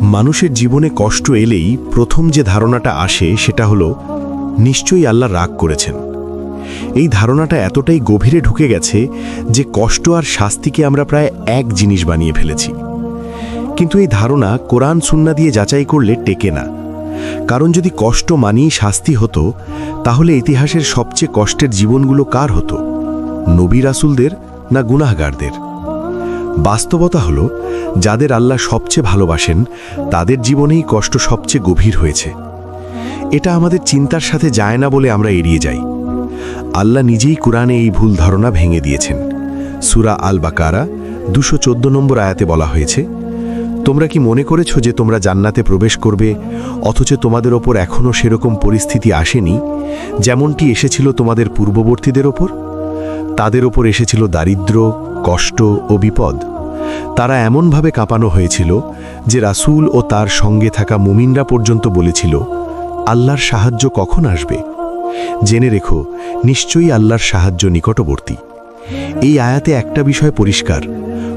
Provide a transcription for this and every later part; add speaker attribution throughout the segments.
Speaker 1: মানুষের জীবনে কষ্ট এলেই প্রথম যে ধারণাটা আসে সেটা হলো, নিশ্চয়ই আল্লাহ রাগ করেছেন। এই ধারণাটা এতটাই গভীরে ঢুকে গেছে যে কষ্ট আর শাস্তিকে আমরা প্রায় এক জিনিস বানিয়ে ফেলেছি। কিন্তু এই ধারণা কোরআন সুন্না দিয়ে যাচাই করলে টেকে না। কারণ যদি কষ্ট মানিয়ে শাস্তি হতো, তাহলে ইতিহাসের সবচেয়ে কষ্টের জীবনগুলো কার হতো? নবী রাসুলদের না গুনাহগারদের। বাস্তবতা হলো, যাদের আল্লাহ সবচেয়ে ভালোবাসেন, তাদের জীবনেই কষ্ট সবচেয়ে গভীর হয়েছে। এটা আমাদের চিন্তার সাথে যায় না বলে আমরা এড়িয়ে যাই। আল্লাহ নিজেই কোরআনে এই ভুল ধারণা ভেঙে দিয়েছেন। সুরা আল বাকারা দুশো চোদ্দ নম্বর আয়াতে বলা হয়েছে, তোমরা কি মনে করেছ যে তোমরা জান্নাতে প্রবেশ করবে, অথচ তোমাদের ওপর এখনও সেরকম পরিস্থিতি আসেনি, যেমনটি এসেছিল তোমাদের পূর্ববর্তীদের ওপর? তাদের ওপর এসেছিল দারিদ্র, কষ্ট ও বিপদ। তারা এমনভাবে কাঁপানো হয়েছিল যে রাসূল ও তার সঙ্গে থাকা মুমিনরা পর্যন্ত বলেছিল, আল্লাহর সাহায্য কখন আসবে? জেনে রেখো, নিশ্চয়ই আল্লাহর সাহায্য নিকটবর্তী। এই আয়াতে একটা বিষয় পরিষ্কার,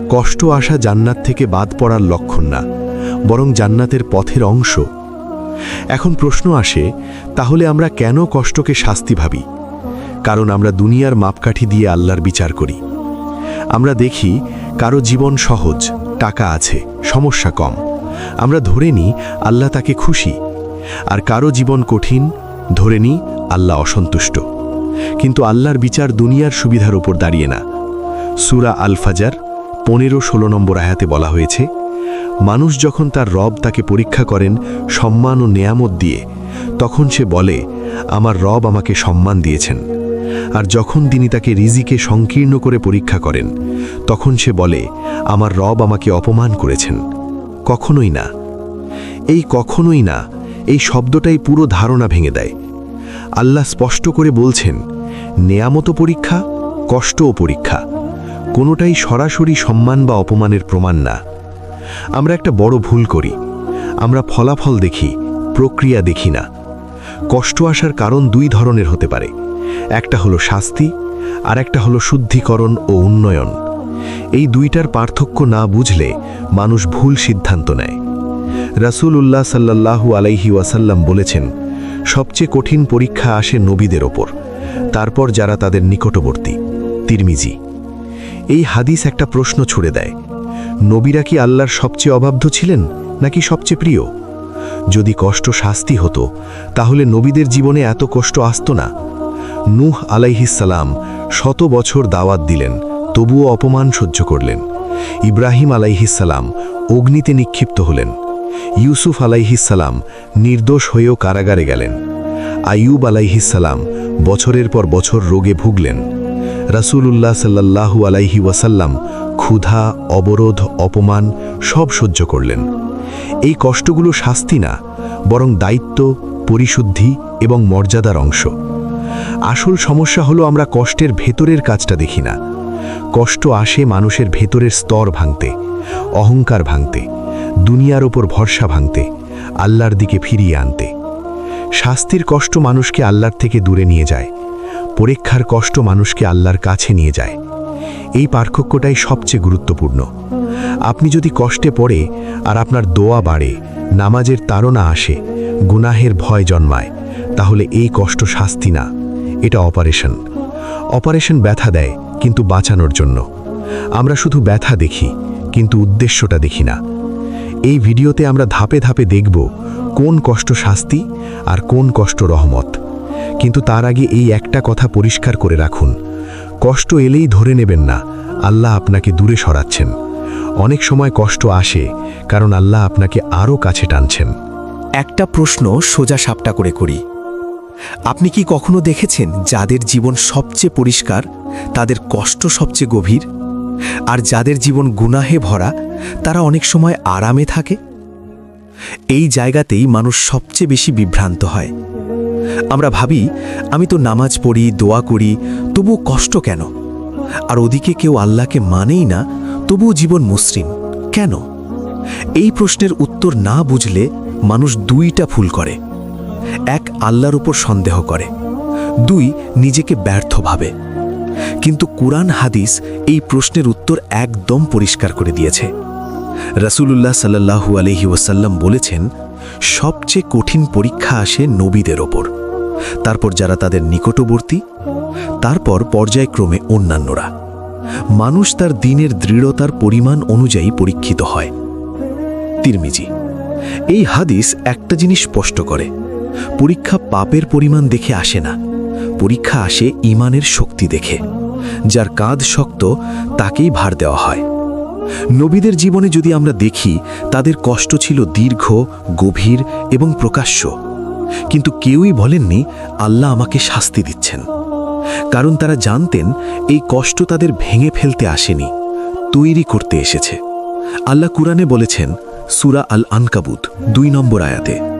Speaker 1: কষ্ট আসা জান্নাত থেকে বাদ পড়ার লক্ষণ না, বরং জান্নাতের পথের অংশ। এখন প্রশ্ন আসে, তাহলে আমরা কেন কষ্টকে শাস্তি ভাবি? কারণ আমরা দুনিয়ার মাপকাঠি দিয়ে আল্লাহর বিচার করি। আমরা দেখি কারও জীবন সহজ, টাকা আছে, সমস্যা কম। আমরা ধরে নিই আল্লাহ তাকে খুশি। আর কারও জীবন কঠিন, ধরে নিই আল্লাহ অসন্তুষ্ট। কিন্তু আল্লাহর বিচার দুনিয়ার সুবিধার উপর দাঁড়িয়ে না। সুরা আল ফাজার পনেরো, ষোলো নম্বর আয়াতে বলা হয়েছে, মানুষ যখন তার রব তাকে পরীক্ষা করেন সম্মান ও নেয়ামত দিয়ে, তখন সে বলে, আমার রব আমাকে সম্মান দিয়েছেন। আর যখন তিনি তাকে রিজিকে সংকীর্ণ করে পরীক্ষা করেন, তখন সে বলে, আমার রব আমাকে অপমান করেছেন। কখনোই না। এই কখনোই না, এই শব্দটাই পুরো ধারণা ভেঙে দেয়। আল্লাহ স্পষ্ট করে বলছেন নেয়ামত পরীক্ষা, কষ্টও পরীক্ষা। কোনোটাই সরাসরি সম্মান বা অপমানের প্রমাণ না। আমরা একটা বড় ভুল করি। আমরা ফলাফল দেখি, প্রক্রিয়া দেখি না। কষ্ট আসার কারণ দুই ধরনের হতে পারে। একটা হলো শাস্তি, আর একটা হলো শুদ্ধিকরণ ও উন্নয়ন। এই দুইটার পার্থক্য না বুঝলে মানুষ ভুল সিদ্ধান্ত নেয়। রাসূল উল্লাহ সাল্লাল্লাহু আলাইহি ওয়াসাল্লাম বলেছেন, সবচেয়ে কঠিন পরীক্ষা আসে নবীদের ওপর, তারপর যারা তাদের নিকটবর্তী। তিরমিজি, এই হাদিস একটা প্রশ্ন ছুড়ে দেয়, নবীরা কি আল্লাহর সবচেয়ে অবাধ্য ছিলেন, নাকি সবচেয়ে প্রিয়? যদি কষ্ট শাস্তি হতো, তাহলে নবীদের জীবনে এত কষ্ট আসত না। নূহ আলাইহিসালাম শত বছর দাওয়াত দিলেন, তবুও অপমান সহ্য করলেন। ইব্রাহিম আলাইহিসালাম অগ্নিতে নিক্ষিপ্ত হলেন। ইউসুফ আলাইহিসালাম নির্দোষ হয়েও কারাগারে গেলেন। আইয়ুব আলাইহিসালাম বছরের পর বছর রোগে ভুগলেন। রাসূলুল্লাহ সাল্লাল্লাহু আলাইহি ওয়াসাল্লাম ক্ষুধা, অবরোধ, অপমান সব সহ্য করলেন। এই কষ্টগুলো শাস্তি না, বরং দায়িত্ব, পরিশুদ্ধি এবং মর্যাদার অংশ। আসল সমস্যা হলো আমরা কষ্টের ভেতরের কাজটা দেখি না। কষ্ট আসে মানুষের ভেতরের স্তর ভাঙতে, অহংকার ভাঙতে, দুনিয়ার ওপর ভরসা ভাঙতে, আল্লাহর দিকে ফিরিয়ে আনতে। শাস্তির কষ্ট মানুষকে আল্লাহর থেকে দূরে নিয়ে যায়, পরীক্ষার কষ্ট মানুষকে আল্লাহর কাছে নিয়ে যায়। এই পার্থক্যটাই সবচেয়ে গুরুত্বপূর্ণ। আপনি যদি কষ্টে পড়ে আর আপনার দোয়া বাড়ে, নামাজের তাড়না আসে, গুনাহের ভয় জন্মায়, তাহলে এই কষ্ট শাস্তি না। এটা অপারেশন। অপারেশন ব্যথা দেয়, কিন্তু বাঁচানোর জন্য। আমরা শুধু ব্যথা দেখি, কিন্তু উদ্দেশ্যটা দেখি না। এই ভিডিওতে আমরা ধাপে ধাপে দেখব কোন কষ্ট শাস্তি আর কোন কষ্ট রহমত। কিন্তু তার আগে এই একটা কথা পরিষ্কার করে রাখুন। কষ্ট এলেই ধরে নেবেন না, আল্লাহ আপনাকে দূরে সরাচ্ছেন। অনেক সময় কষ্ট আসে, কারণ আল্লাহ আপনাকে আরও কাছে টানছেন।
Speaker 2: একটা প্রশ্ন সোজা সাপটা করে করি। আপনি কি কখনো দেখেছেন যাদের জীবন সবচেয়ে পরিষ্কার, তাদের কষ্ট সবচেয়ে গভীর? আর যাদের জীবন গুনাহে ভরা, তারা অনেক সময় আরামে থাকে? এই জায়গাতেই মানুষ সবচেয়ে বেশি বিভ্রান্ত হয়। আমরা ভাবি, আমি তো নামাজ পড়ি, দোয়া করি, তবুও কষ্ট কেন? আর ওদিকে কেউ আল্লাহকে মানেই না, তবুও জীবন মসৃণ কেন? এই প্রশ্নের উত্তর না বুঝলে মানুষ দুইটা ভুল করে। আল্লাহর উপর সন্দেহ করে। দুই, নিজেকে ব্যর্থ ভাবে। কিন্তু কুরআন হাদিস এই প্রশ্নের উত্তর একদম পরিষ্কার করে দিয়েছে। রাসূলুল্লাহ সাল্লাল্লাহু আলহি ওয়াসাল্লাম বলেছেন, সবচেয়ে কঠিন পরীক্ষা আসে নবীদের ওপর। তারপর যারা তাদের নিকটবর্তী, তারপর পর্যায়ক্রমে অন্যান্যরা। মানুষ তার দিনের দৃঢ়তার পরিমাণ অনুযায়ী পরীক্ষিত হয়। তিরমিজি, এই হাদিস একটা জিনিস স্পষ্ট করে। পরীক্ষা পাপের পরিমাণ দেখে আসে না। পরীক্ষা আসে ইমানের শক্তি দেখে, যার কাঁধ শক্ত তাকেই ভার দেওয়া হয়। নবীদের জীবনে যদি আমরা দেখি, তাদের কষ্ট ছিল দীর্ঘ, গভীর এবং প্রকাশ্য। কিন্তু কেউই বলেননি, আল্লাহ আমাকে শাস্তি দিচ্ছেন। কারণ তারা জানতেন, এই কষ্ট তাদের ভেঙে ফেলতে আসেনি, তৈরি করতে এসেছে। আল্লাহ কুরআনে বলেছেন, সুরা আল আনকাবুত দুই নম্বর আয়াতে।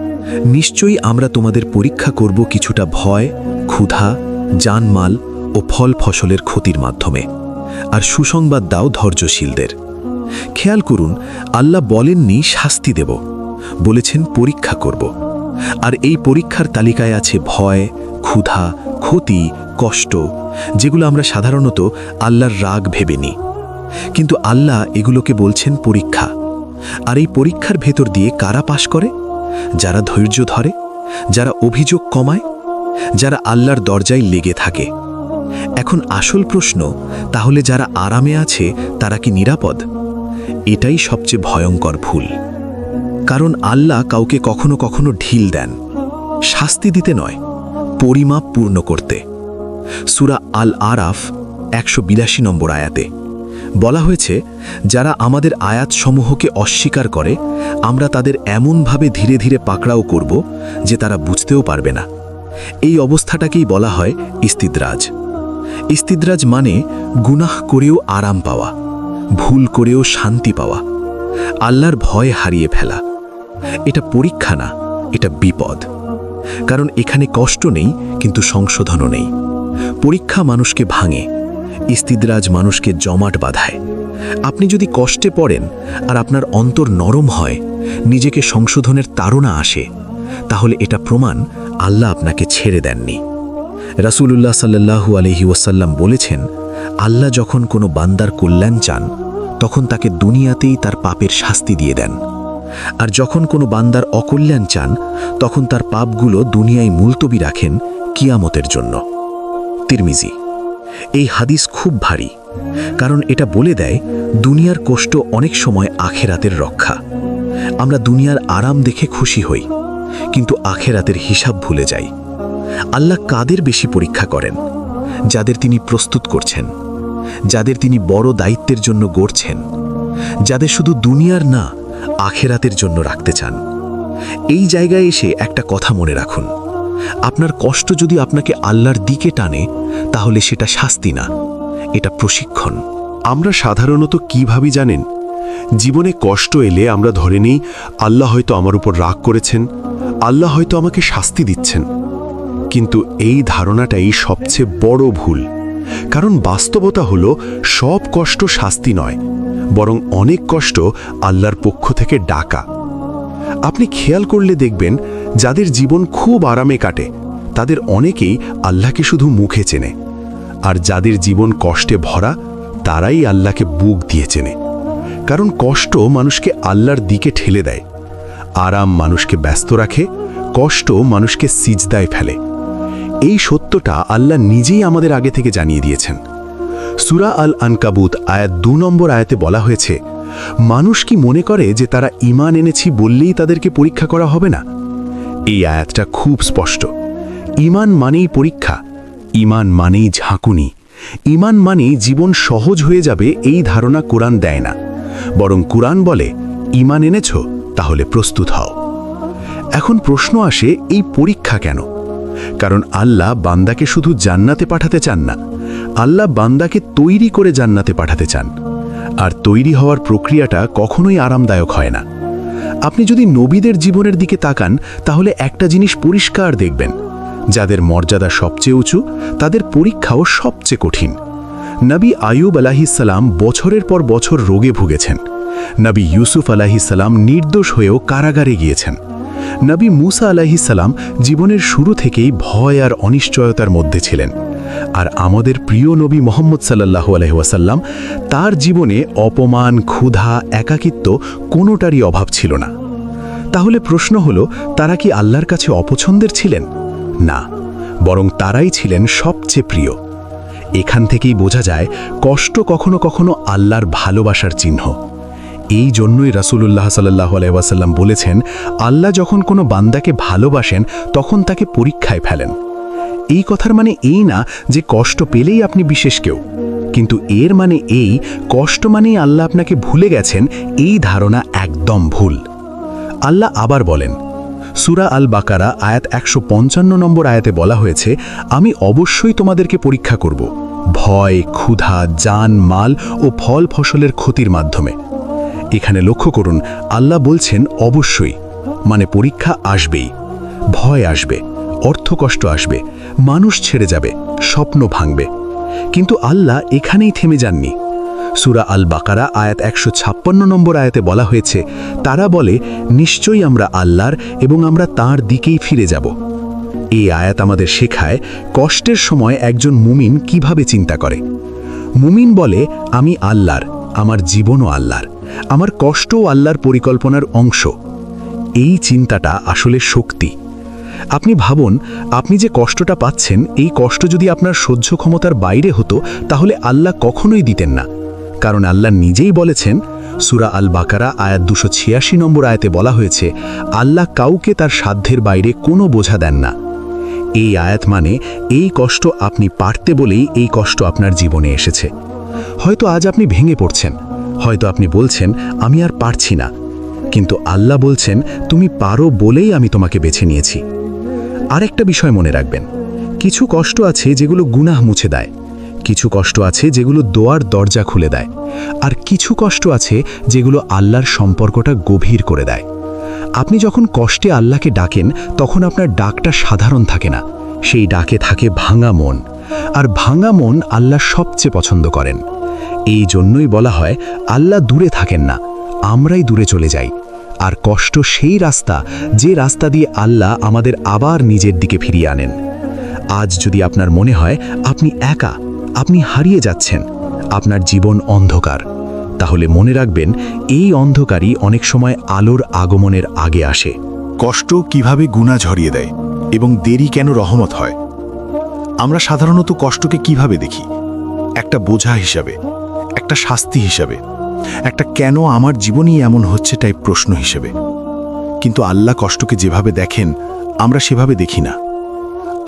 Speaker 2: নিশ্চয়ই আমরা তোমাদের পরীক্ষা করব কিছুটা ভয়, ক্ষুধা, জানমাল ও ফল ফসলের ক্ষতির মাধ্যমে। আর সুসংবাদ দাও ধৈর্যশীলদের। খেয়াল করুন, আল্লাহ বলেননি শাস্তি দেব, বলেছেন পরীক্ষা করব। আর এই পরীক্ষার তালিকায় আছে ভয়, ক্ষুধা, ক্ষতি, কষ্ট, যেগুলো আমরা সাধারণত আল্লাহর রাগ ভেবে নিই কিন্তু আল্লাহ এগুলোকে বলছেন পরীক্ষা। আর এই পরীক্ষার ভেতর দিয়ে কারা পাশ করে? যারা ধৈর্য ধরে, যারা অভিযোগ কমায়, যারা আল্লাহর দরজায় লেগে থাকে। এখন আসল প্রশ্ন, তাহলে যারা আরামে আছে, তারা কি নিরাপদ? এটাই সবচেয়ে ভয়ঙ্কর ভুল। কারণ আল্লাহ কাউকে কখনো কখনো ঢিল দেন। শাস্তি দিতে নয়, পরিমাপ পূর্ণ করতে। সুরা আল আরাফ একশো বিরাশি নম্বর আয়াতে। বলা হয়েছে, যারা আমাদের আয়াতসমূহকে অস্বীকার করে, আমরা তাদের এমনভাবে ধীরে ধীরে পাকড়াও করব যে তারা বুঝতেও পারবে না। এই অবস্থাটাকেই বলা হয় ইস্তিদ্রাজ। ইস্তিদ্রাজ মানে গুনাহ করেও আরাম পাওয়া, ভুল করেও শান্তি পাওয়া, আল্লাহর ভয় হারিয়ে ফেলা। এটা পরীক্ষা না, এটা বিপদ। কারণ এখানে কষ্ট নেই, কিন্তু সংশোধনও নেই। পরীক্ষা মানুষকে ভাঙে ইস্তিদ্রাজ মানুষকে জমাট বাঁধায়। আপনি যদি কষ্টে পড়েন আর আপনার অন্তর নরম হয়, নিজেকে সংশোধনের তাড়না আসে, তাহলে এটা প্রমাণ আল্লাহ আপনাকে ছেড়ে দেননি। রাসূলুল্লাহ সাল্লাল্লাহু আলহি ওয়াসাল্লাম বলেছেন, আল্লাহ যখন কোনো বান্দার কল্যাণ চান, তখন তাকে দুনিয়াতেই তার পাপের শাস্তি দিয়ে দেন। আর যখন কোনো বান্দার অকল্যাণ চান, তখন তার পাপগুলো দুনিয়ায় মুলতবি রাখেন কিয়ামতের জন্য। তিরমিজি এই হাদিস খুব ভারী, কারণ এটা বলে দেয় দুনিয়ার কষ্ট অনেক সময় আখেরাতের রক্ষা। আমরা দুনিয়ার আরাম দেখে খুশি হই, কিন্তু আখেরাতের হিসাব ভুলে যাই। আল্লাহ কাদের বেশি পরীক্ষা করেন? যাদের তিনি প্রস্তুত করছেন, যাদের তিনি বড় দায়িত্বের জন্য গড়ছেন, যাদের শুধু দুনিয়ার না, আখেরাতের জন্য রাখতে চান। এই জায়গায় এসে একটা কথা মনে রাখুন। আপনার কষ্ট যদি আপনাকে আল্লাহর দিকে টানে তাহলে সেটা শাস্তি না। এটা প্রশিক্ষণ।
Speaker 1: আমরা সাধারণত কি ভাবি জানেন? জীবনে কষ্ট এলে আমরা ধরে নিই, আল্লাহ হয়তো আমার উপর রাগ করেছেন, আল্লাহ হয়তো আমাকে শাস্তি দিচ্ছেন। কিন্তু এই ধারণাটাই সবচেয়ে বড় ভুল। কারণ বাস্তবতা হলো, সব কষ্ট শাস্তি নয়, বরং অনেক কষ্ট আল্লাহর পক্ষ থেকে ডাকা। আপনি খেয়াল করলে দেখবেন, যাদের জীবন খুব আরামে কাটে তাদের অনেকেই আল্লাহকে শুধু মুখে চেনে। আর যাদের জীবন কষ্টে ভরা, তারাই আল্লাহকে বুক দিয়ে চেনে। কারণ কষ্ট মানুষকে আল্লাহর দিকে ঠেলে দেয়। আরাম মানুষকে ব্যস্ত রাখে, কষ্ট মানুষকে সিজদায় ফেলে। এই সত্যটা আল্লাহ নিজেই আমাদের আগে থেকে জানিয়ে দিয়েছেন। সুরা আল আনকাবুত আয়াত দু নম্বর আয়াতে বলা হয়েছে, মানুষ কি মনে করে যে তারা ইমান এনেছি বললেই তাদেরকে পরীক্ষা করা হবে না? এই আয়াতটা খুব স্পষ্ট। ইমান মানেই পরীক্ষা, ইমান মানেই ঝাঁকুনি, ইমান মানেই জীবন সহজ হয়ে যাবে এই ধারণা কোরআন দেয় না। বরং কোরআন বলে, ইমান এনেছ, তাহলে প্রস্তুত হও। এখন প্রশ্ন আসে, এই পরীক্ষা কেন? কারণ আল্লাহ বান্দাকে শুধু জান্নাতে পাঠাতে চান না, আল্লাহ বান্দাকে তৈরি করে জান্নাতে পাঠাতে চান। আর তৈরি হওয়ার প্রক্রিয়াটা কখনোই আরামদায়ক হয় না। আপনি যদি নবীদের জীবনের দিকে তাকান, তাহলে একটা জিনিস পরিষ্কার দেখবেন যাদের মর্যাদা সবচেয়ে উঁচু, তাদের পরীক্ষাও সবচেয়ে কঠিন। নবী আয়ুব আলাহিসাল্লাম বছরের পর বছর রোগে ভুগেছেন। নবী ইউসুফ আলাহিসাল্লাম নির্দোষ হয়েও কারাগারে গিয়েছেন। নবী মুসা আলাহিসাল্লাম জীবনের শুরু থেকেই ভয় আর অনিশ্চয়তার মধ্যে ছিলেন। আর আমাদের প্রিয় নবী মোহাম্মদ সাল্লাহু আলহিহাসাল্লাম তার জীবনে অপমান, ক্ষুধা, একাকিত্ব কোনোটারই অভাব ছিল না। তাহলে প্রশ্ন হলো, তারা কি আল্লাহর কাছে অপছন্দের ছিলেন? না, বরং তারাই ছিলেন সবচেয়ে প্রিয়। এখান থেকেই বোঝা যায়, কষ্ট কখনো কখনো আল্লাহর ভালোবাসার চিহ্ন। এই জন্যই রাসূলুল্লাহ সাল্লাহ আলাইসাল্লাম বলেছেন, আল্লাহ যখন কোনো বান্দাকে ভালোবাসেন, তখন তাকে পরীক্ষায় ফেলেন। এই কথার মানে এই না যে কষ্ট পেলেই আপনি বিশেষ কেউ। কিন্তু এর মানে এই, কষ্ট মানেই আল্লাহ আপনাকে ভুলে গেছেন, এই ধারণা একদম ভুল। আল্লাহ আবার বলেন সুরা আল বাকারা আয়াত একশো পঞ্চান্ন নম্বর আয়াতে বলা হয়েছে, আমি অবশ্যই তোমাদেরকে পরীক্ষা করব। ভয়, ক্ষুধা যান মাল ও ফল ফসলের ক্ষতির মাধ্যমে। এখানে লক্ষ্য করুন, আল্লাহ বলছেন অবশ্যই মানে পরীক্ষা আসবেই। ভয় আসবে, অর্থকষ্ট আসবে, মানুষ ছেড়ে যাবে, স্বপ্ন ভাঙবে। কিন্তু আল্লাহ এখানেই থেমে যাননি। সুরা আল বাকারা আয়াত একশো ছাপ্পান্ন নম্বর আয়াতে বলা হয়েছে, তারা বলে, নিশ্চয়ই আমরা আল্লাহর এবং আমরা তার দিকেই ফিরে যাব। এই আয়াত আমাদের শেখায় কষ্টের সময় একজন মুমিন কীভাবে চিন্তা করে। মুমিন বলে, আমি আল্লাহর, আমার জীবনও আল্লাহর, আমার কষ্টও আল্লাহর পরিকল্পনার অংশ। এই চিন্তাটা আসলে শক্তি। আপনি ভাবুন, আপনি যে কষ্টটা পাচ্ছেন, এই কষ্ট যদি আপনার সহ্য ক্ষমতার বাইরে হতো, তাহলে আল্লাহ কখনোই দিতেন না। কারণ আল্লাহ নিজেই বলেছেন, সুরা আল বাকারা আয়াত দুশো ছিয়াশি নম্বর আয়াতে বলা হয়েছে, আল্লাহ কাউকে তার সাধ্যের বাইরে কোনো বোঝা দেন না। এই আয়াত মানে এই কষ্ট আপনি পারতে বলেই এই কষ্ট আপনার জীবনে এসেছে। হয়তো আজ আপনি ভেঙে পড়ছেন, হয়তো আপনি বলছেন, আমি আর পারছি না। কিন্তু আল্লাহ বলছেন, তুমি পারো বলেই আমি তোমাকে বেছে নিয়েছি। আরেকটা বিষয় মনে রাখবেন, কিছু কষ্ট আছে যেগুলো গুনাহ মুছে দেয়। কিছু কষ্ট আছে যেগুলো দোয়ার দরজা খুলে দেয়, আর কিছু কষ্ট আছে যেগুলো আল্লাহর সম্পর্কটা গভীর করে দেয়। আপনি যখন কষ্টে আল্লাহকে ডাকেন, তখন আপনার ডাকটা সাধারণ থাকে না। সেই ডাকে থাকে ভাঙা মন, আর ভাঙা মন আল্লাহ সবচেয়ে পছন্দ করেন। এই জন্যই বলা হয়, আল্লাহ দূরে থাকেন না, আমরাই দূরে চলে যাই। আর কষ্ট সেই রাস্তা, যে রাস্তা দিয়ে আল্লাহ আমাদের আবার নিজের দিকে ফিরিয়ে আনেন। আজ যদি আপনার মনে হয়, আপনি একা আপনি হারিয়ে যাচ্ছেন। আপনার জীবন অন্ধকার। তাহলে মনে রাখবেন, এই অন্ধকারই অনেক সময় আলোর আগমনের আগে আসে।
Speaker 3: কষ্ট কীভাবে গুণা ঝরিয়ে দেয় এবং দেরি কেন রহমত হয়? আমরা সাধারণত কষ্টকে কীভাবে দেখি? একটা বোঝা হিসাবে, একটা শাস্তি হিসাবে, একটা কেন আমার জীবনই এমন হচ্ছে টাইপ প্রশ্ন হিসেবে। কিন্তু আল্লাহ কষ্টকে যেভাবে দেখেন, আমরা সেভাবে দেখি না।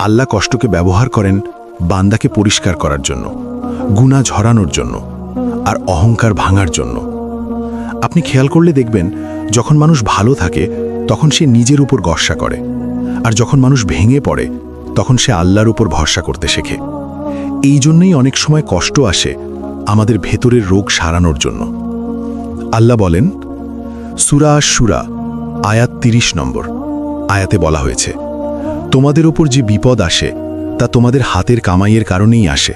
Speaker 3: আল্লাহ কষ্টকে ব্যবহার করেন বান্দাকে পরিষ্কার করার জন্য, গুণা ঝরানোর জন্য, আর অহংকার ভাঙার জন্য। আপনি খেয়াল করলে দেখবেন, যখন মানুষ ভালো থাকে, তখন সে নিজের উপর গর্ষা করে, আর যখন মানুষ ভেঙে পড়ে, তখন সে আল্লাহর উপর ভরসা করতে শেখে। এই জন্যই অনেক সময় কষ্ট আসে আমাদের ভেতরের রোগ সারানোর জন্য। আল্লাহ বলেন, সুরা সুরা আয়াত তিরিশ নম্বর, আয়াতে বলা হয়েছে, তোমাদের ওপর যে বিপদ আসে তা তোমাদের হাতের কামাইয়ের কারণেই আসে।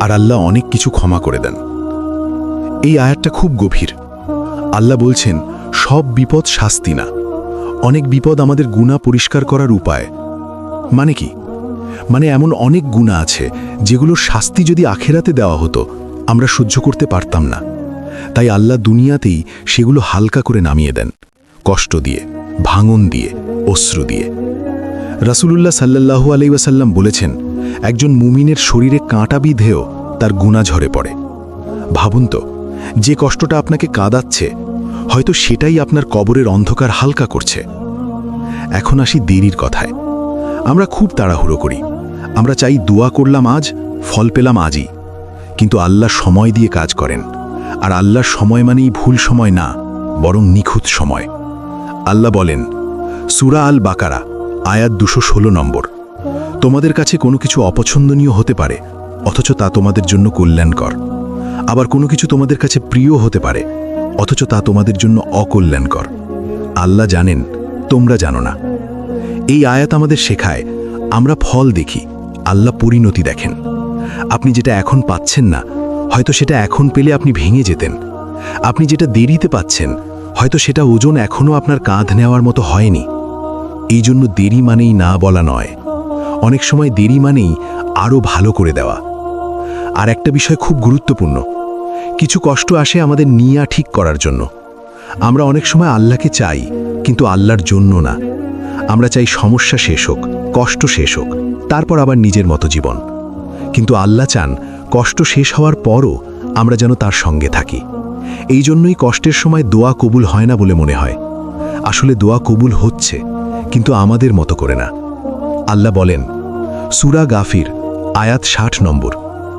Speaker 3: আর আল্লাহ অনেক কিছু ক্ষমা করে দেন। এই আয়াতটা খুব গভীর। আল্লাহ বলছেন, সব বিপদ শাস্তি না। অনেক বিপদ আমাদের গুণা পরিষ্কার করার উপায়। মানে কি? মানে এমন অনেক গুণা আছে যেগুলোর শাস্তি যদি আখেরাতে দেওয়া হতো, আমরা সহ্য করতে পারতাম না। তাই আল্লাহ দুনিয়াতেই সেগুলো হালকা করে নামিয়ে দেন। কষ্ট দিয়ে, ভাঙন দিয়ে, অশ্রু দিয়ে। রাসূলুল্লাহ সাল্লাল্লাহু আলাইহি ওয়াসাল্লাম বলেছেন, একজন মুমিনের শরীরে কাঁটা বিধেও তার গুণা ঝরে পড়ে। ভাবুন তো, যে কষ্টটা আপনাকে কাঁদাচ্ছে, হয়তো সেটাই আপনার কবরের অন্ধকার হালকা করছে। এখন আসি দেরির কথায়। আমরা খুব তাড়াহুড়ো করি। আমরা চাই দোয়া করলাম আজ, ফল পেলাম আজই। কিন্তু আল্লাহ সময় দিয়ে কাজ করেন। আর আল্লাহর সময় মানেই ভুল সময় না, বরং নিখুঁত সময়। আল্লাহ বলেন, সুরা আল বাকারা আয়াত দুশো ষোলো নম্বর। তোমাদের কাছে কোনো কিছু অপছন্দনীয় হতে পারে, অথচ তা তোমাদের জন্য কল্যাণকর। আবার কোনো কিছু তোমাদের কাছে প্রিয় হতে পারে, অথচ তা তোমাদের জন্য অকল্যাণকর। আল্লাহ জানেন, তোমরা জানো না। এই আয়াত আমাদের শেখায়, আমরা ফল দেখি, আল্লাহ পরিণতি দেখেন। আপনি যেটা এখন পাচ্ছেন না, হয়তো সেটা এখন পেলে আপনি ভেঙে যেতেন। আপনি যেটা দেরিতে পাচ্ছেন, হয়তো সেটা ওজন এখনও আপনার কাঁধ নেওয়ার মতো হয়নি। এই জন্য দেরি মানেই না বলা নয়। অনেক সময় দেরি মানেই আরও ভালো করে দেওয়া। আর একটা বিষয় খুব গুরুত্বপূর্ণ। কিছু কষ্ট আসে আমাদের নিয়া ঠিক করার জন্য। আমরা অনেক সময় আল্লাহকে চাই, কিন্তু আল্লাহর জন্য না। আমরা চাই সমস্যা শেষ হোক, কষ্ট শেষ হোক, তারপর আবার নিজের মতো জীবন। কিন্তু আল্লাহ চান, কষ্ট শেষ হওয়ার পরও আমরা যেন তার সঙ্গে থাকি। এই জন্যই কষ্টের সময় দোয়া কবুল হয় না বলে মনে হয়। আসলে দোয়া কবুল হচ্ছে। কিন্তু আমাদের মতো করে না। আল্লাহ বলেন, সুরা গাফির, আয়াত ষাট নম্বর।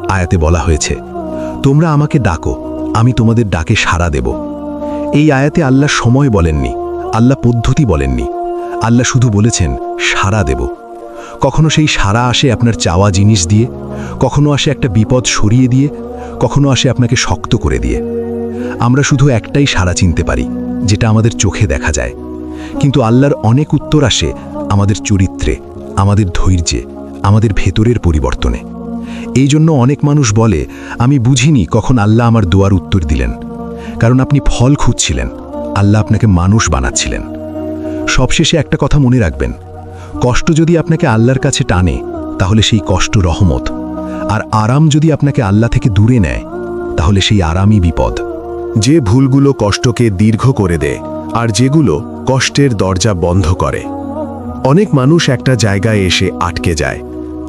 Speaker 3: আয়াতে বলা হয়েছে, তোমরা আমাকে ডাকো, আমি তোমাদের ডাকে সাড়া দেব। এই আয়াতে আল্লাহ সময় বলেননি, আল্লাহ পদ্ধতি বলেননি। আল্লাহ শুধু বলেছেন, সাড়া দেব। কখনো সেই সাড়া আসে আপনার চাওয়া জিনিস দিয়ে, কখনো আসে একটা বিপদ সরিয়ে দিয়ে, কখনো আসে আপনাকে শক্ত করে দিয়ে। আমরা শুধু একটাই সাড়া চিনতে পারি, যেটা আমাদের চোখে দেখা যায়। কিন্তু আল্লাহর অনেক উত্তর আসে আমাদের চরিত্রে, আমাদের ধৈর্যে, আমাদের ভেতরের পরিবর্তনে। এই জন্য অনেক মানুষ বলে, আমি বুঝিনি কখন আল্লাহ আমার দোয়ার উত্তর দিলেন। কারণ আপনি ফল খুঁজছিলেন, আল্লাহ আপনাকে মানুষ বানাচ্ছিলেন। সবশেষে একটা কথা মনে রাখবেন, কষ্ট যদি আপনাকে আল্লাহর কাছে টানে, তাহলে সেই কষ্ট রহমত। আর আরাম যদি আপনাকে আল্লাহ থেকে দূরে নেয়, তাহলে সেই আরামই বিপদ।
Speaker 1: যে ভুলগুলো কষ্টকে দীর্ঘ করে দেয়, আর যেগুলো কষ্টের দরজা বন্ধ করে। অনেক মানুষ একটা জায়গায় এসে আটকে যায়।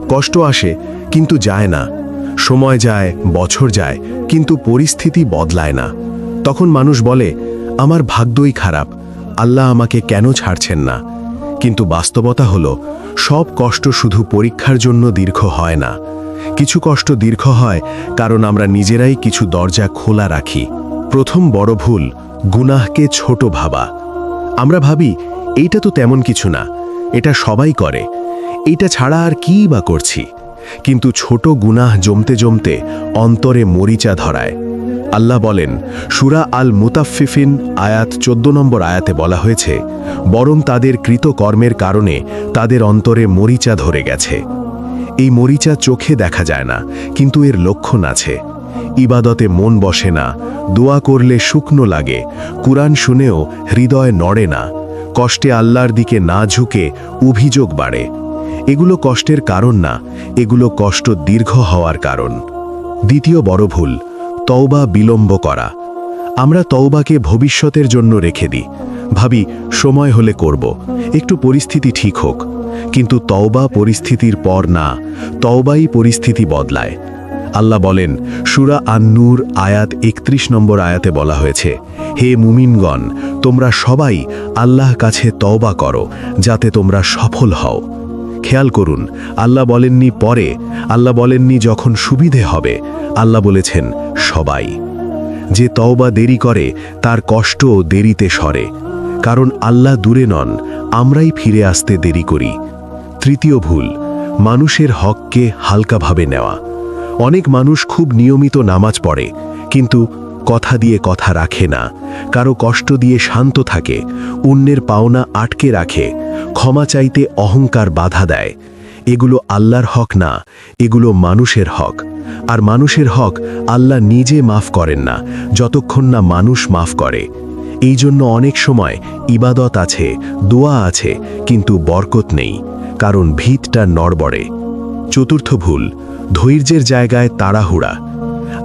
Speaker 1: কষ্ট আসে, কিন্তু যায় না। সময় যায়, বছর যায়, কিন্তু পরিস্থিতি বদলায় না। তখন মানুষ বলে, আমার ভাগ্যই খারাপ। আল্লাহ আমাকে কেন ছাড়ছেন না? কিন্তু বাস্তবতা হলো, সব কষ্ট শুধু পরীক্ষার জন্য দীর্ঘ হয় না। কিছু কষ্ট দীর্ঘ হয় কারণ আমরা নিজেরাই কিছু দরজা খোলা রাখি। প্রথম বড় ভুল, গুনাহকে ছোট ভাবা। আমরা ভাবি, এইটা তো তেমন কিছু না, এটা সবাই করে, এইটা ছাড়া আর কি বা করছি? কিন্তু ছোট গুনাহ জমতে জমতে অন্তরে মরিচা ধরায়। আল্লাহ বলেন, সুরা আল মুতাফিফিন আয়াত চোদ্দ নম্বর আয়াতে বলা হয়েছে, বরং তাদের কৃত কর্মের কারণে তাদের অন্তরে মরিচা ধরে গেছে। এই মরিচা চোখে দেখা যায় না, কিন্তু এর লক্ষণ আছে। ইবাদতে মন বসে না, দোয়া করলে শুকনো লাগে, কুরআন শুনেও হৃদয় নড়ে না, কষ্টে আল্লাহর দিকে না ঝুঁকে অভিযোগ বাড়ে। এগুলো কষ্টের কারণ না, এগুলো কষ্ট দীর্ঘ হওয়ার কারণ। দ্বিতীয় বড় ভুল, তওবা বিলম্ব করা। আমরা তওবাকে ভবিষ্যতের জন্য রেখে দিই। ভাবি, সময় হলে করব, একটু পরিস্থিতি ঠিক হোক। কিন্তু তওবা পরিস্থিতির পর না, তওবাই পরিস্থিতি বদলায়। আল্লাহ বলেন, সুরা আন্নুর আয়াত একত্রিশ নম্বর আয়াতে বলা হয়েছে, হে মুমিনগণ, তোমরা সবাই আল্লাহ কাছে তওবা করো, যাতে তোমরা সফল হও। খেয়াল করুন, আল্লাহ বলেননি পরে, আল্লাহ বলেননি যখন সুবিধে হবে, আল্লাহ বলেছেন সবাই। যে তওবা দেরি করে, তার কষ্ট দেরিতে সরে, কারণ আল্লাহ দূরে নন, আমরাই ফিরে আসতে দেরি করি। তৃতীয় ভুল, মানুষের হককে হালকাভাবে নেওয়া। অনেক মানুষ খুব নিয়মিত নামাজ পড়ে, কিন্তু কথা দিয়ে কথা রাখে না, কারও কষ্ট দিয়ে শান্ত থাকে, অন্যের পাওনা আটকে রাখে, ক্ষমা চাইতে অহংকার বাধা দেয়, এগুলো আল্লাহর হক না, এগুলো মানুষের হক, আর মানুষের হক আল্লাহ নিজে মাফ করেন না, যতক্ষণ না মানুষ মাফ করে, এই জন্য অনেক সময় ইবাদত আছে, দোয়া আছে, কিন্তু বরকত নেই, কারণ ভিতটা নড়বড়ে চতুর্থ ভুল, ধৈর্যের জায়গায় তাড়াহুড়া।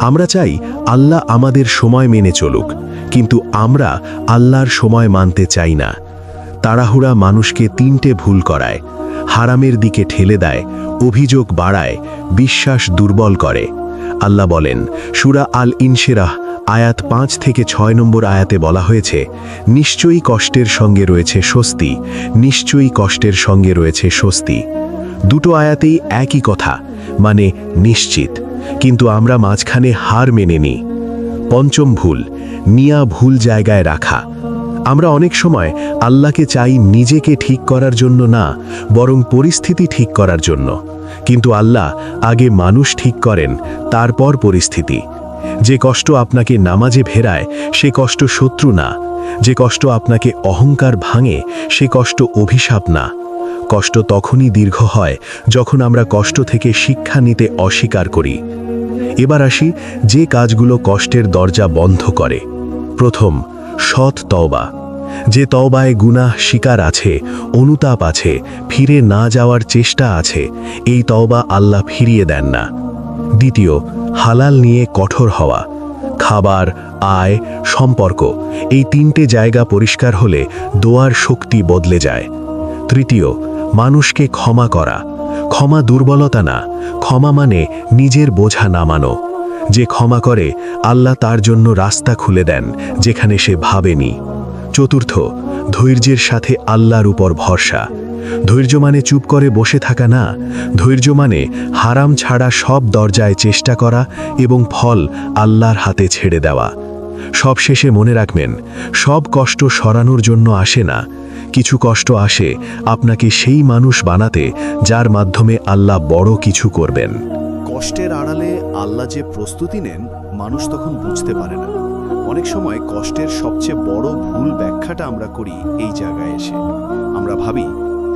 Speaker 1: আমরা চাই আল্লাহ আমাদের সময় মেনে চলুক, কিন্তু আমরা আল্লাহর সময় মানতে চাই না। তাড়াহুড়া মানুষকে তিনটে ভুল করায়, হারামের দিকে ঠেলে দেয়, অভিযোগ বাড়ায়, বিশ্বাস দুর্বল করে। আল্লাহ বলেন, সুরা আল ইনশেরাহ আয়াত পাঁচ থেকে ছয় নম্বর আয়াতে বলা হয়েছে, নিশ্চয়ই কষ্টের সঙ্গে রয়েছে স্বস্তি, নিশ্চয়ই কষ্টের সঙ্গে রয়েছে স্বস্তি। দুটো আয়াতেই একই কথা মানে নিশ্চিত। কিন্তু আমরা মাঝখানে হার মেনে নিই। পঞ্চম ভুল, নিয়া ভুল জায়গায় রাখা। আমরা অনেক সময় আল্লাহকে চাই নিজেকে ঠিক করার জন্য না, বরং পরিস্থিতি ঠিক করার জন্য। কিন্তু আল্লাহ আগে মানুষ ঠিক করেন, তারপর পরিস্থিতি। যে কষ্ট আপনাকে নামাজে ভেরায় সে কষ্ট শত্রু না। যে কষ্ট আপনাকে অহংকার ভাঙে, সে কষ্ট অভিশাপ না। কষ্ট তখনই দীর্ঘ হয় যখন আমরা কষ্ট থেকে শিক্ষা নিতে অস্বীকার করি। এবার আসি যে কাজগুলো কষ্টের দরজা বন্ধ করে। প্রথম, সৎ তওবা। যে তওবায় গুনাহ শিকার আছে, অনুতাপ আছে, ফিরে না যাওয়ার চেষ্টা আছে, এই তওবা আল্লাহ ফিরিয়ে দেন না। দ্বিতীয়, হালাল নিয়ে কঠোর হওয়া। খাবার, আয়, সম্পর্ক এই তিনটে জায়গা পরিষ্কার হলে দোয়ার শক্তি বদলে যায়। তৃতীয় মানুষকে ক্ষমা করা। ক্ষমা দুর্বলতা না, ক্ষমা মানে নিজের বোঝা নামানো। যে ক্ষমা করে, আল্লাহ তার জন্য রাস্তা খুলে দেন, যেখানে সে ভাবেনি। চতুর্থ, ধৈর্যের সাথে আল্লাহর উপর ভরসা। ধৈর্য মানে চুপ করে বসে থাকা না। ধৈর্য মানে হারাম ছাড়া সব দরজায় চেষ্টা করা এবং ফল আল্লাহর হাতে ছেড়ে দেওয়া। সব শেষে মনে রাখবেন, সব কষ্ট সরানোর জন্য আসে না। কিছু কষ্ট আসে, আপনাকে সেই মানুষ বানাতে, যার মাধ্যমে আল্লাহ বড় কিছু করবেন।
Speaker 4: কষ্টের আড়ালে আল্লাহ যে প্রস্তুতি নেন, মানুষ তখন বুঝতে পারে না। অনেক সময় কষ্টের সবচেয়ে বড় ভুল ব্যাখ্যাটা আমরা করি এই জায়গায় এসে। আমরা ভাবি,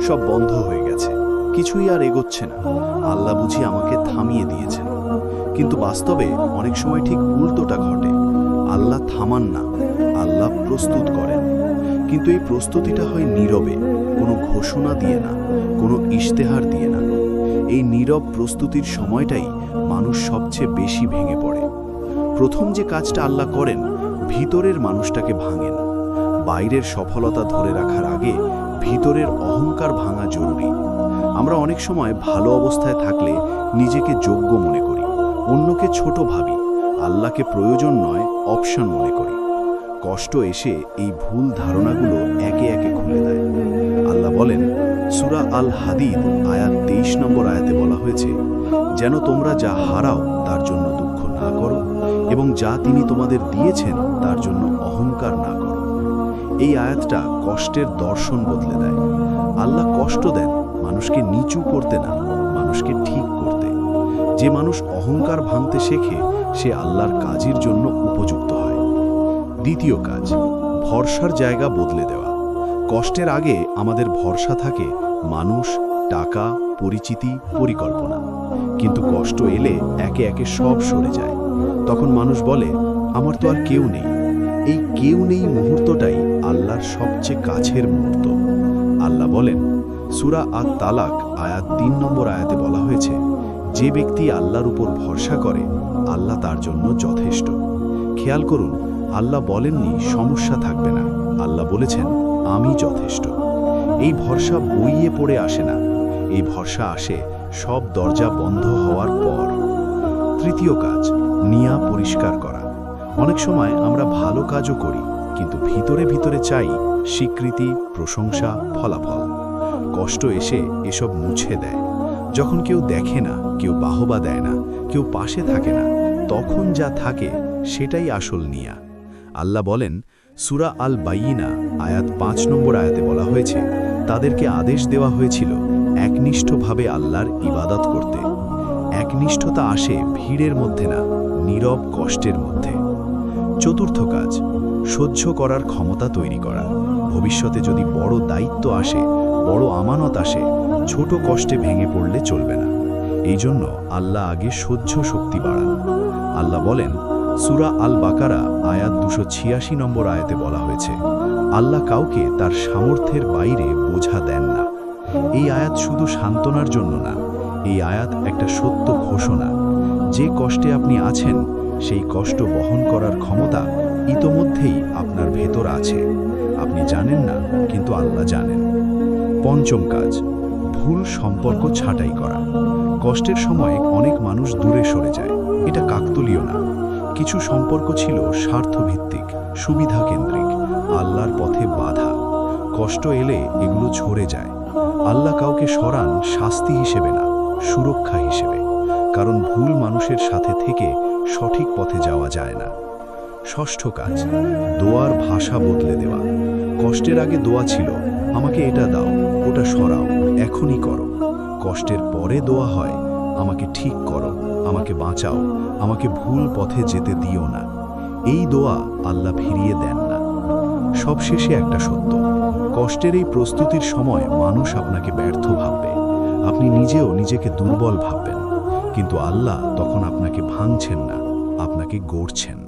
Speaker 4: সব বন্ধ হয়ে গেছে, কিছুই আর এগোচ্ছে না। আল্লাহ বুঝি আমাকে থামিয়ে দিয়েছেন। কিন্তু বাস্তবে অনেক সময় ঠিক উল্টোটা ঘটে। আল্লাহ থামান না, আল্লাহ প্রস্তুত করেন। কিন্তু এই প্রস্তুতিটা হয় নীরবে। কোনো ঘোষণা দিয়ে না, কোনো ইশতেহার দিয়ে না। এই নীরব প্রস্তুতির সময়টাই মানুষ সবচেয়ে বেশি ভেঙে পড়ে। প্রথম যে কাজটা আল্লাহ করেন, ভিতরের মানুষটাকে ভাঙেন। বাইরের সফলতা ধরে রাখার আগে ভিতরের অহংকার ভাঙা জরুরি। আমরা অনেক সময় ভালো অবস্থায় থাকলে নিজেকে যোগ্য মনে করি, অন্যকে ছোট ভাবি, আল্লাহকে প্রয়োজন নয়, অপশন মনে করি। কষ্ট এসে এই ভুল ধারণাগুলো একে একে খুলে দেয়। আল্লাহ বলেন, সুরা আল হাদিদ আয়াত তেইশ নম্বর আয়াতে বলা হয়েছে, যেন তোমরা যা হারাও, তার জন্য দুঃখ না করো, এবং যা তিনি তোমাদের দিয়েছেন, তার জন্য অহংকার না করো। এই আয়াতটা কষ্টের দর্শন বদলে দেয়। আল্লাহ কষ্ট দেন মানুষকে নিচু করতে না, মানুষকে ঠিক করতে। যে মানুষ অহংকার ভাঙতে শেখে, সে আল্লাহর কাজের জন্য উপযুক্ত হয়। দ্বিতীয় কাজ, ভরসার জায়গা বদলে দেওয়া। কষ্টের আগে আমাদের ভরসা থাকে মানুষ, টাকা, পরিচিতি, পরিকল্পনা। কিন্তু কষ্ট এলে একে একে সব সরে যায়। তখন মানুষ বলে, আমার তো আর কেউ নেই। এই কেউ নেই মুহূর্তটাই আল্লাহর সবচেয়ে কাছের মুহূর্ত। আল্লাহ বলেন, সুরা আর তালাক আয়াত তিন নম্বর আয়াতে বলা হয়েছে, যে ব্যক্তি আল্লাহর উপর ভরসা করে, আল্লাহ তার জন্য যথেষ্ট। খেয়াল করুন আল্লাহ বলেননি, সমস্যা থাকবে না। আল্লাহ বলেছেন, আমি যথেষ্ট। এই ভরসা বইয়ে পড়ে আসে না। এই ভরসা আসে সব দরজা বন্ধ হওয়ার পর। তৃতীয় কাজ, নিয়া পরিষ্কার করা। অনেক সময় আমরা ভালো কাজও করি, কিন্তু ভিতরে ভিতরে চাই স্বীকৃতি, প্রশংসা, ফলাফল। কষ্ট এসে এসব মুছে দেয়। যখন কেউ দেখে না, কেউ বাহবা দেয় না, কেউ পাশে থাকে না, তখন যা থাকে সেটাই আসল নিয়া। আল্লাহ বলেন, সুরা আল বাইয়িনা আয়াত পাঁচ নম্বর আয়াতে বলা হয়েছে, তাদেরকে আদেশ দেওয়া হয়েছিল একনিষ্ঠভাবে আল্লাহর ইবাদত করতে। একনিষ্ঠতা আসে ভিড়ের মধ্যে না, নীরব কষ্টের মধ্যে। চতুর্থ কাজ, সহ্য করার ক্ষমতা তৈরি করা। ভবিষ্যতে যদি বড় দায়িত্ব আসে, বড় আমানত আসে, ছোট কষ্টে ভেঙে পড়লে চলবে না। এই জন্য আল্লাহ আগে সহ্য শক্তি বাড়ান। আল্লাহ বলেন সুরা আল বাকারা আয়াত দুশো ছিয়াশি নম্বর আয়াতে বলা হয়েছে, আল্লাহ কাউকে তার সামর্থ্যের বাইরে বোঝা দেন না। এই আয়াত শুধু সান্ত্বনার জন্য না, এই আয়াত একটা সত্য ঘোষণা। যে কষ্টে আপনি আছেন, সেই কষ্ট বহন করার ক্ষমতা ইতোমধ্যেই আপনার ভেতর আছে। আপনি জানেন না, কিন্তু আল্লাহ জানেন। পঞ্চম কাজ, ভুল সম্পর্ক ছাঁটাই করা। কষ্টের সময় অনেক মানুষ দূরে সরে যায়, এটা কাকতলীয় না। কিছু সম্পর্ক ছিল স্বার্থভিত্তিক সুবিধা কেন্দ্রিক আল্লাহর পথে বাধা। কষ্ট এলে এগুলো ঝরে যায়। আল্লাহ কাউকে সরান শাস্তি হিসেবে না, সুরক্ষা হিসেবে। কারণ ভুল মানুষের সাথে থেকে সঠিক পথে যাওয়া যায় না। ষষ্ঠ কাজ, দোয়ার ভাষা বদলে দেওয়া। কষ্টের আগে দোয়া ছিল, আমাকে এটা দাও, ওটা সরাও, এখনই করো। কষ্টের পরে দোয়া হয় আমাকে ঠিক করো, আমাকে বাঁচাও, আমাকে ভুল পথে যেতে দিও না। এই দোয়া আল্লাহ ফিরিয়ে দেন না। সবশেষে একটা সত্য, কষ্টের এই প্রস্তুতির সময় মানুষ আপনাকে ব্যর্থ ভাববে। আপনি নিজেও নিজেকে দুর্বল ভাববেন, কিন্তু আল্লাহ তখন আপনাকে ভাঙছেন না, আপনাকে গড়ছেন।